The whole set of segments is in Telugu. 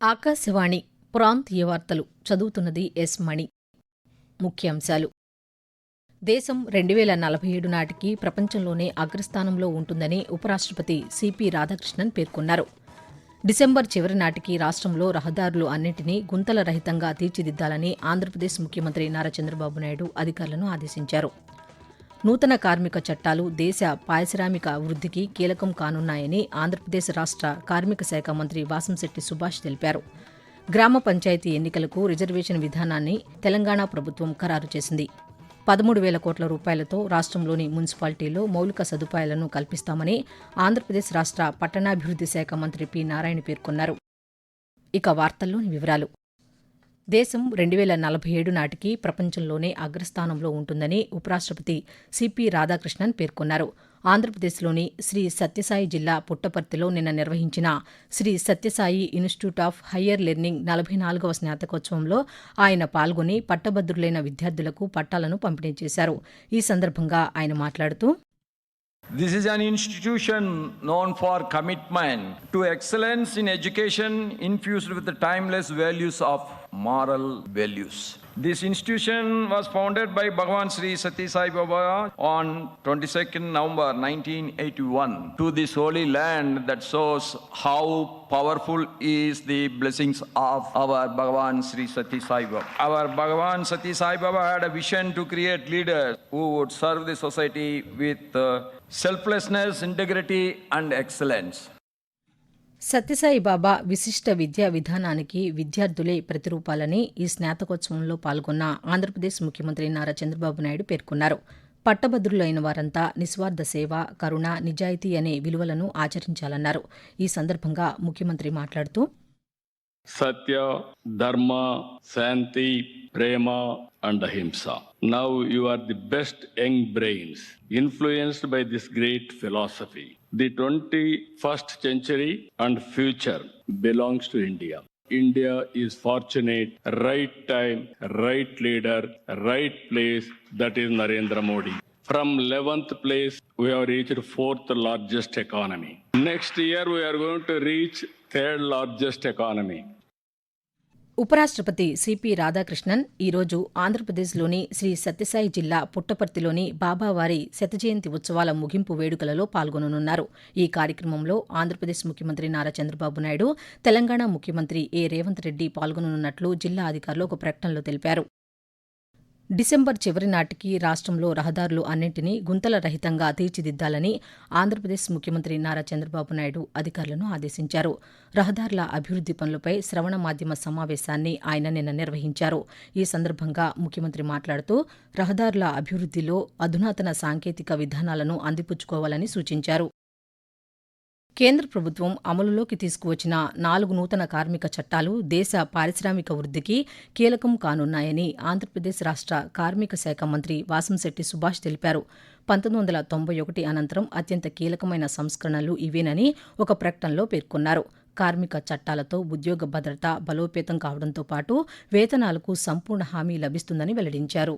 ఆకాశవాణి ప్రాంతీయ వార్తలు చదువుతున్నది ఎస్ మణి. ముఖ్యాంశాలు. దేశం రెండు వేల నలభై ఏడు నాటికి ప్రపంచంలోనే అగ్రస్థానంలో ఉంటుందని ఉపరాష్ట్రపతి సిపి రాధాకృష్ణన్ పేర్కొన్నారు. డిసెంబర్ చివరి నాటికి రాష్ట్రంలో రహదారులు అన్నింటినీ గుంతల రహితంగా తీర్చిదిద్దాలని ఆంధ్రప్రదేశ్ ముఖ్యమంత్రి నారా చంద్రబాబు నాయుడు అధికారులను ఆదేశించారు. నూతన కార్మిక చట్టాలు దేశ పారిశ్రామిక వృద్ధికి కీలకం కానున్నాయని ఆంధ్రప్రదేశ్ రాష్ట్ర కార్మిక శాఖ మంత్రి వాసంశెట్టి సుభాష్ తెలిపారు. గ్రామ పంచాయతీ ఎన్నికలకు రిజర్వేషన్ విధానాన్ని తెలంగాణ ప్రభుత్వం ఖరారు చేసింది. పదమూడు వేల కోట్ల రూపాయలతో రాష్ట్రంలోని మున్సిపాలిటీల్లో మౌలిక సదుపాయాలను కల్పిస్తామని ఆంధ్రప్రదేశ్ రాష్ట్ర పట్టణాభివృద్ధి శాఖ మంత్రి పి నారాయణ పేర్కొన్నారు. ఇక వార్తల్లోని వివరాలు. దేశం రెండు వేల నలభై ఏడు నాటికి ప్రపంచంలోనే అగ్రస్థానంలో ఉంటుందని ఉపరాష్ట్రపతి సిపి రాధాకృష్ణన్ పేర్కొన్నారు. ఆంధ్రప్రదేశ్లోని శ్రీ సత్యసాయి జిల్లా పుట్టపర్తిలో నిన్న నిర్వహించిన Shri Sathya Sai institute of higher learning నలభై నాలుగవ స్నాతకోత్సవంలో ఆయన పాల్గొని పట్టభద్రులైన విద్యార్థులకు పట్టాలను పంపిణీ చేశారు ఈ సందర్భంగా ఆయన మాట్లాడుతూ This is an institution known for commitment to excellence in education infused with the timeless values of moral values. This institution was founded by Bhagavan Sri Sati Sai Baba on 22nd November 1981 to this holy land that shows how powerful is the blessings of our Bhagavan Sri Sati Sai Baba. Our Bhagavan Sati Sai Baba had a vision to create leaders who would serve the society with uh, selflessness, integrity, and excellence. Sathya Sai బాబా విశిష్ట విద్యా విధానానికి విద్యార్థులే ప్రతిరూపాలని ఈ స్నాతకోత్సవంలో పాల్గొన్న ఆంధ్రప్రదేశ్ ముఖ్యమంత్రి నారా చంద్రబాబు నాయుడు పేర్కొన్నారు. పట్టభద్రులైన వారంతా నిస్వార్థ సేవ కరుణ నిజాయితీ అనే విలువలను ఆచరించాలన్నారు. ఈ సందర్భంగా ముఖ్యమంత్రి మాట్లాడుతూ sathya dharma shanti prema and ahimsa. Now you are the best young brains influenced by this great philosophy The 21st century and future belongs to India. India is fortunate, right time, right leader, right place, that is Narendra Modi. From 11th place, we have reached fourth largest economy. Next year, we are going to reach third largest economy. ఉపరాష్ట్రపతి సిపి రాధాకృష్ణన్ ఈరోజు ఆంధ్రప్రదేశ్లోని శ్రీ సత్యసాయి జిల్లా పుట్టపర్తిలోని బాబావారి శతజయంతి ఉత్సవాల ముగింపు వేడుకలలో పాల్గొననున్నారు. ఈ కార్యక్రమంలో ఆంధ్రప్రదేశ్ ముఖ్యమంత్రి నారా చంద్రబాబు నాయుడు తెలంగాణ ముఖ్యమంత్రి ఏ రేవంత్ రెడ్డి పాల్గొననున్నట్లు జిల్లా అధికారులు ఒక ప్రకటనలో తెలిపారు. డిసెంబర్ చివరి నాటికి రాష్ట్రంలో రహదారులు అన్నింటినీ గుంతల రహితంగా తీర్చిదిద్దాలని ఆంధ్రప్రదేశ్ ముఖ్యమంత్రి నారా చంద్రబాబు నాయుడు అధికారులను ఆదేశించారు. రహదారుల అభివృద్ది పనులపై శ్రవణ మాధ్యమ సమావేశాన్ని ఆయన నిన్న నిర్వహించారు. ఈ సందర్భంగా ముఖ్యమంత్రి మాట్లాడుతూ రహదారుల అభివృద్దిలో అధునాతన సాంకేతిక విధానాలను అందిపుచ్చుకోవాలని సూచించారు. కేంద్ర ప్రభుత్వం అమలులోకి తీసుకువచ్చిన నాలుగు నూతన కార్మిక చట్టాలు దేశ పారిశ్రామిక వృద్ధికి కీలకం కానున్నాయని ఆంధ్రప్రదేశ్ రాష్ట్ర కార్మిక శాఖ మంత్రి వాసంశెట్టి సుభాష్ తెలిపారు. పంతొమ్మిది వందల తొంభై ఒకటి అనంతరం అత్యంత కీలకమైన సంస్కరణలు ఇవేనని ఒక ప్రకటనలో పేర్కొన్నారు. కార్మిక చట్టాలతో ఉద్యోగ భద్రత బలోపేతం కావడంతో పాటు వేతనాలకు సంపూర్ణ హామీ లభిస్తుందని వెల్లడించారు.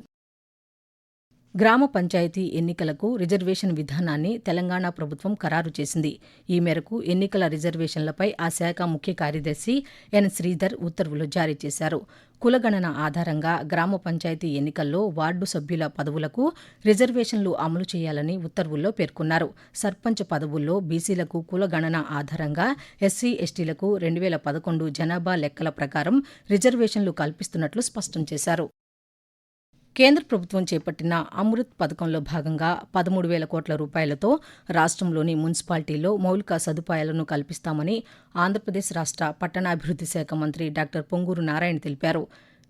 గ్రామ పంచాయతీ ఎన్నికలకు రిజర్వేషన్ విధానాన్ని తెలంగాణ ప్రభుత్వం ఖరారు చేసింది. ఈ మేరకు ఎన్నికల రిజర్వేషన్లపై ఆ శాఖ ముఖ్య కార్యదర్శి ఎన్. శ్రీధర్ ఉత్తర్వులు జారీ చేశారు. కులగణన ఆధారంగా గ్రామ పంచాయతీ ఎన్నికల్లో వార్డు సభ్యుల పదవులకు రిజర్వేషన్లు అమలు చేయాలని ఉత్తర్వుల్లో పేర్కొన్నారు. సర్పంచ్ పదవుల్లో బీసీలకు కులగణన ఆధారంగా ఎస్సీ ఎస్టీలకు రెండు వేల పదకొండు జనాభా లెక్కల ప్రకారం రిజర్వేషన్లు కల్పిస్తున్నట్లు స్పష్టం చేశారు. కేంద్ర ప్రభుత్వం చేపట్టిన అమృత్ పథకంలో భాగంగా పదమూడు వేల కోట్ల రూపాయలతో రాష్ట్రంలోని మున్సిపాలిటీల్లో మౌలిక సదుపాయాలను కల్పిస్తామని ఆంధ్రప్రదేశ్ రాష్ట్ర పట్టణాభివృద్ధి శాఖ మంత్రి డాక్టర్ పొంగూరు నారాయణ తెలిపారు.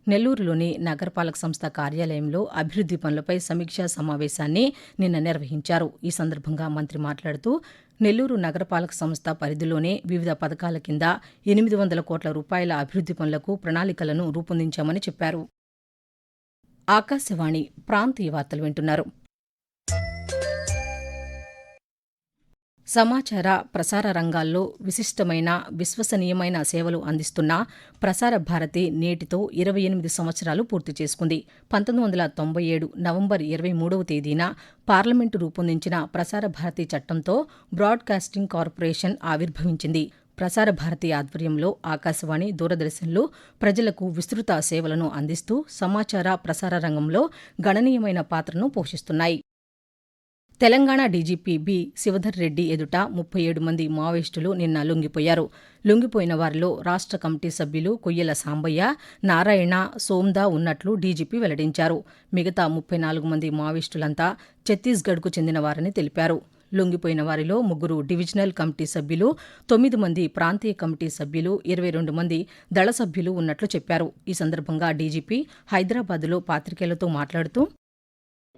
నెల్లూరులోని నగరపాలక సంస్థ కార్యాలయంలో అభివృద్ది పనులపై సమీక్షా సమావేశాన్ని నిన్న నిర్వహించారు. ఈ సందర్భంగా మంత్రి మాట్లాడుతూ నెల్లూరు నగరపాలక సంస్థ పరిధిలోనే వివిధ పథకాల కింద ఎనిమిది వందల కోట్ల రూపాయల అభివృద్ది పనులకు ప్రణాళికలను రూపొందించామని చెప్పారు. ఆకాశవాణి ప్రాంతీయ వార్తలు వింటున్నారు. సమాచార ప్రసార రంగాల్లో విశిష్టమైన విశ్వసనీయమైన సేవలు అందిస్తున్న ప్రసార భారతి నేటితో ఇరవై ఎనిమిది సంవత్సరాలు పూర్తి చేసుకుంది. పంతొమ్మిది వందల తొంభై ఏడు నవంబర్ ఇరవై మూడవ తేదీన పార్లమెంటు రూపొందించిన ప్రసార భారతి చట్టంతో బ్రాడ్కాస్టింగ్ కార్పొరేషన్ ఆవిర్భవించింది. ప్రసార భారతి ఆధ్వర్యంలో ఆకాశవాణి దూరదర్శన్లు ప్రజలకు విస్తృత సేవలను అందిస్తూ సమాచార ప్రసార రంగంలో గణనీయమైన పాత్రను పోషిస్తున్నాయి. తెలంగాణ డీజీపీ బి శివధర్ రెడ్డి ఎదుట ముప్పై ఏడు మంది మావోయిస్టులు నిన్న లొంగిపోయారు. లొంగిపోయిన వారిలో రాష్ట్ర కమిటీ సభ్యులు కొయ్యల సాంబయ్య నారాయణ సోమ్దా ఉన్నట్లు డీజీపీ వెల్లడించారు. మిగతా ముప్పై నాలుగు మంది మావోయిస్టులంతా ఛత్తీస్గఢ్కు చెందినవారని తెలిపారు. లొంగిపోయిన వారిలో ముగ్గురు డివిజనల్ కమిటీ సభ్యులు తొమ్మిది మంది ప్రాంతీయ కమిటీ సభ్యులు ఇరవై రెండు మంది దళ సభ్యులు ఉన్నట్లు చెప్పారు. ఈ సందర్భంగా డీజీపీ హైదరాబాద్లో పాత్రికేయులతో మాట్లాడుతూ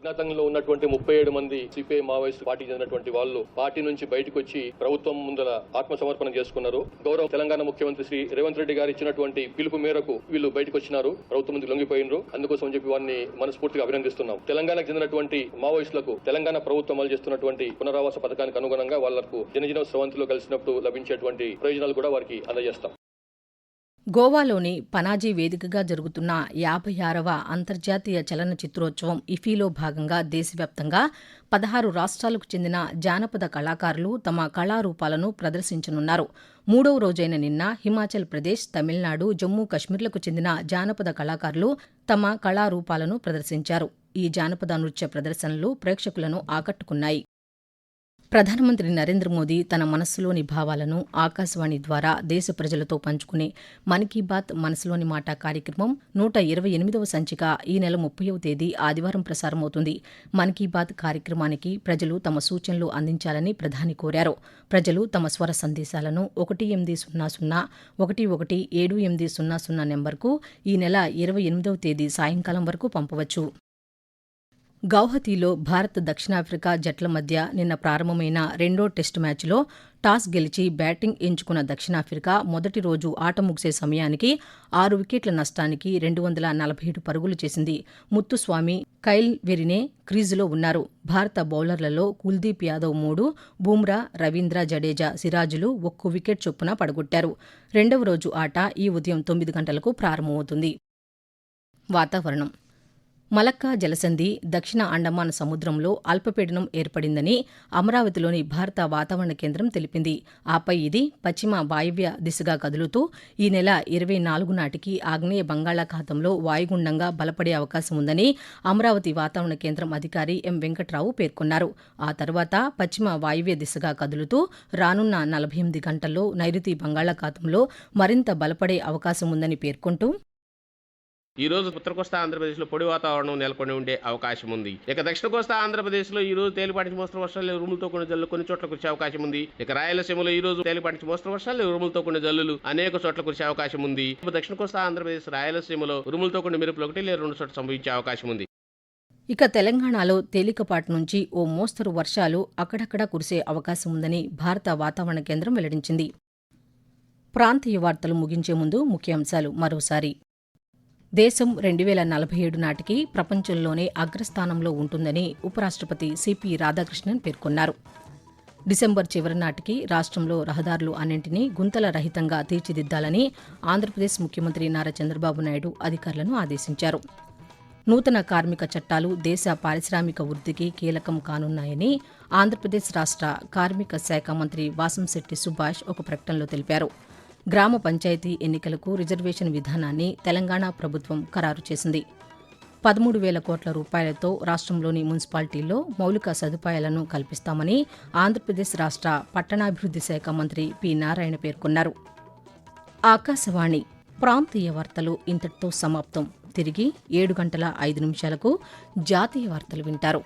అజ్ఞాతంలో ఉన్నటువంటి ముప్పై ఏడు మంది సిపిఐ మావోయిస్ట్ పార్టీ చెందినటువంటి వాళ్ళు పార్టీ నుంచి బయటకు వచ్చి ప్రభుత్వం ముందర ఆత్మసమర్పణ చేసుకున్నారు. గౌరవ తెలంగాణ ముఖ్యమంత్రి శ్రీ రేవంత్ రెడ్డి గారు ఇచ్చినటువంటి పిలుపు మేరకు వీళ్ళు బయటకు వచ్చినారు. ప్రభుత్వం ముందు లొంగిపోయినరు. అందుకోసం చెప్పి వారిని మనస్ఫూర్తిగా అభినందిస్తున్నాం. తెలంగాణకు చెందినటువంటి మావోయిస్టులకు తెలంగాణ ప్రభుత్వం అమలు చేస్తున్నటువంటి పునరావాస పథకానికి అనుగుణంగా వాళ్ళకు జనజీవన స్రవంతిలో కలిసినప్పుడు లభించేటువంటి ప్రయోజనాలు కూడా వారికి అందజేస్తాం. గోవాలోని పనాజీ వేదికగా జరుగుతున్న యాభై ఆరవ అంతర్జాతీయ చలన చిత్రోత్సవం ఇఫీలో భాగంగా దేశవ్యాప్తంగా పదహారు రాష్ట్రాలకు చెందిన జానపద కళాకారులు తమ కళారూపాలను ప్రదర్శించనున్నారు. మూడవ రోజైన నిన్న హిమాచల్ ప్రదేశ్ తమిళనాడు జమ్మూ కశ్మీర్లకు చెందిన జానపద కళాకారులు తమ కళారూపాలను ప్రదర్శించారు. ఈ జానపద నృత్య ప్రదర్శనలు ప్రేక్షకులను ఆకట్టుకున్నాయి. ప్రధానమంత్రి నరేంద్ర మోదీ తన మనస్సులోని భావాలను ఆకాశవాణి ద్వారా దేశ ప్రజలతో పంచుకునే మన్ కీ బాత్ మనసులోని మాట కార్యక్రమం నూట ఇరవై ఎనిమిదవ సంచిక ఈ నెల ముప్పైవ తేదీ ఆదివారం ప్రసారమవుతుంది. మన్ కీ బాత్ కార్యక్రమానికి ప్రజలు తమ సూచనలు అందించాలని ప్రధాని కోరారు. ప్రజలు తమ స్వర సందేశాలను ఒకటి ఎనిమిది సున్నా సున్నా ఒకటి ఒకటి ఏడు ఎనిమిది సున్నా సున్నా నెంబర్కు ఈ నెల ఇరవై ఎనిమిదవ తేదీ సాయంకాలం వరకు పంపవచ్చు. గౌహతిలో భారత్ దక్షిణాఫ్రికా జట్ల మధ్య నిన్న ప్రారంభమైన రెండో టెస్టు మ్యాచ్లో టాస్ గెలిచి బ్యాటింగ్ ఎంచుకున్న దక్షిణాఫ్రికా మొదటి రోజు ఆట ముగిసే సమయానికి ఆరు వికెట్ల నష్టానికి రెండు వందల నలభై ఏడు పరుగులు చేసింది. ముత్తుస్వామి కైల్ వెరినే క్రీజులో ఉన్నారు. భారత బౌలర్లలో కుల్దీప్ యాదవ్ మూడు బూమ్రా రవీంద్ర జడేజా సిరాజులు ఒక్కో వికెట్ చొప్పున పడగొట్టారు. రెండవ రోజు ఆట ఈ ఉదయం తొమ్మిది గంటలకు ప్రారంభమవుతుంది. వాతావరణం మలక్కా జలసంధి దక్షిణ అండమాన్ సముద్రంలో అల్పపీడనం ఏర్పడిందని అమరావతిలోని భారత వాతావరణ కేంద్రం తెలిపింది. ఆపై ఇది పశ్చిమ వాయువ్య దిశగా కదులుతూ ఈ నెల ఇరవై నాలుగు నాటికి ఆగ్నేయ బంగాళాఖాతంలో వాయుగుండంగా బలపడే అవకాశం ఉందని అమరావతి వాతావరణ కేంద్రం అధికారి ఎం వెంకట్రావు పేర్కొన్నారు. ఆ తర్వాత పశ్చిమ వాయువ్య దిశగా కదులుతూ రానున్న నలభై ఎనిమిది గంటల్లో నైరుతి బంగాళాఖాతంలో మరింత బలపడే అవకాశం ఉందని పేర్కొంటూ ఈ రోజు ఉత్తర కోస్తా ఆంధ్రప్రదేశ్లో పొడి వాతావరణం నెలకొని ఉండే అవకాశం ఉంది. ఇక దక్షిణ కోస్తా ఆంధ్రప్రదేశ్లో ఈ రోజు తేలిపాటి మోస్తరు వర్షాలు ఉరుములతో కొన్ని జల్లు కొన్ని చోట్ల కురిసే అవకాశం ఉంది. ఇక రాయలసీమలో ఈ రోజు తేలిపాటి మోస్తరు వర్షాలు ఉరుములతో కొన్ని జల్లులు అనేక చోట్ల కురిసే అవకాశం ఉంది. దక్షిణ కోస్తా ఆంధ్రప్రదేశ్ రాయలసీమలో ఉరుములతో కొన్ని మెరుపులు ఒకటి లేదా రెండు చోట్ల సంభవించే అవకాశం ఉంది. ఇక తెలంగాణలో తేలికపాటి నుంచి ఓ మోస్తరు వర్షాలు అక్కడక్కడా కురిసే అవకాశం ఉందని భారత వాతావరణ కేంద్రం వెల్లడించింది. ప్రాంతీయ వార్తలు ముగించే ముందు ముఖ్యాంశాలు మరోసారి. దేశం రెండు వేల నలభై ఏడు నాటికి ప్రపంచంలోనే అగ్రస్థానంలో ఉంటుందని ఉపరాష్ట్రపతి సిపి రాధాకృష్ణన్ పేర్కొన్నారు. డిసెంబర్ చివరి నాటికి రాష్ట్రంలో రహదారులు అన్నింటినీ గుంతల రహితంగా తీర్చిదిద్దాలని ఆంధ్రప్రదేశ్ ముఖ్యమంత్రి నారా చంద్రబాబు నాయుడు అధికారులను ఆదేశించారు. నూతన కార్మిక చట్టాలు దేశ పారిశ్రామిక వృద్ధికి కీలకం కానున్నాయని ఆంధ్రప్రదేశ్ రాష్ట్ర కార్మిక శాఖ మంత్రి వాసంశెట్టి సుభాష్ ఒక ప్రకటనలో తెలిపారు. గ్రామ పంచాయతీ ఎన్నికలకు రిజర్వేషన్ విధానాన్ని తెలంగాణ ప్రభుత్వం ఖరారు చేసింది. పదమూడు వేల కోట్ల రూపాయలతో రాష్ట్రంలోని మున్సిపాలిటీల్లో మౌలిక సదుపాయాలను కల్పిస్తామని ఆంధ్రప్రదేశ్ రాష్ట్ర పట్టణాభివృద్ధి శాఖ మంత్రి పి నారాయణ పేర్కొన్నారు. ఆకాశవాణి ప్రాంతీయ వార్తలు ఇంతటితో సమాప్తం. తిరిగి ఏడు గంటల ఐదు నిమిషాలకు జాతీయ వార్తలు వింటారు.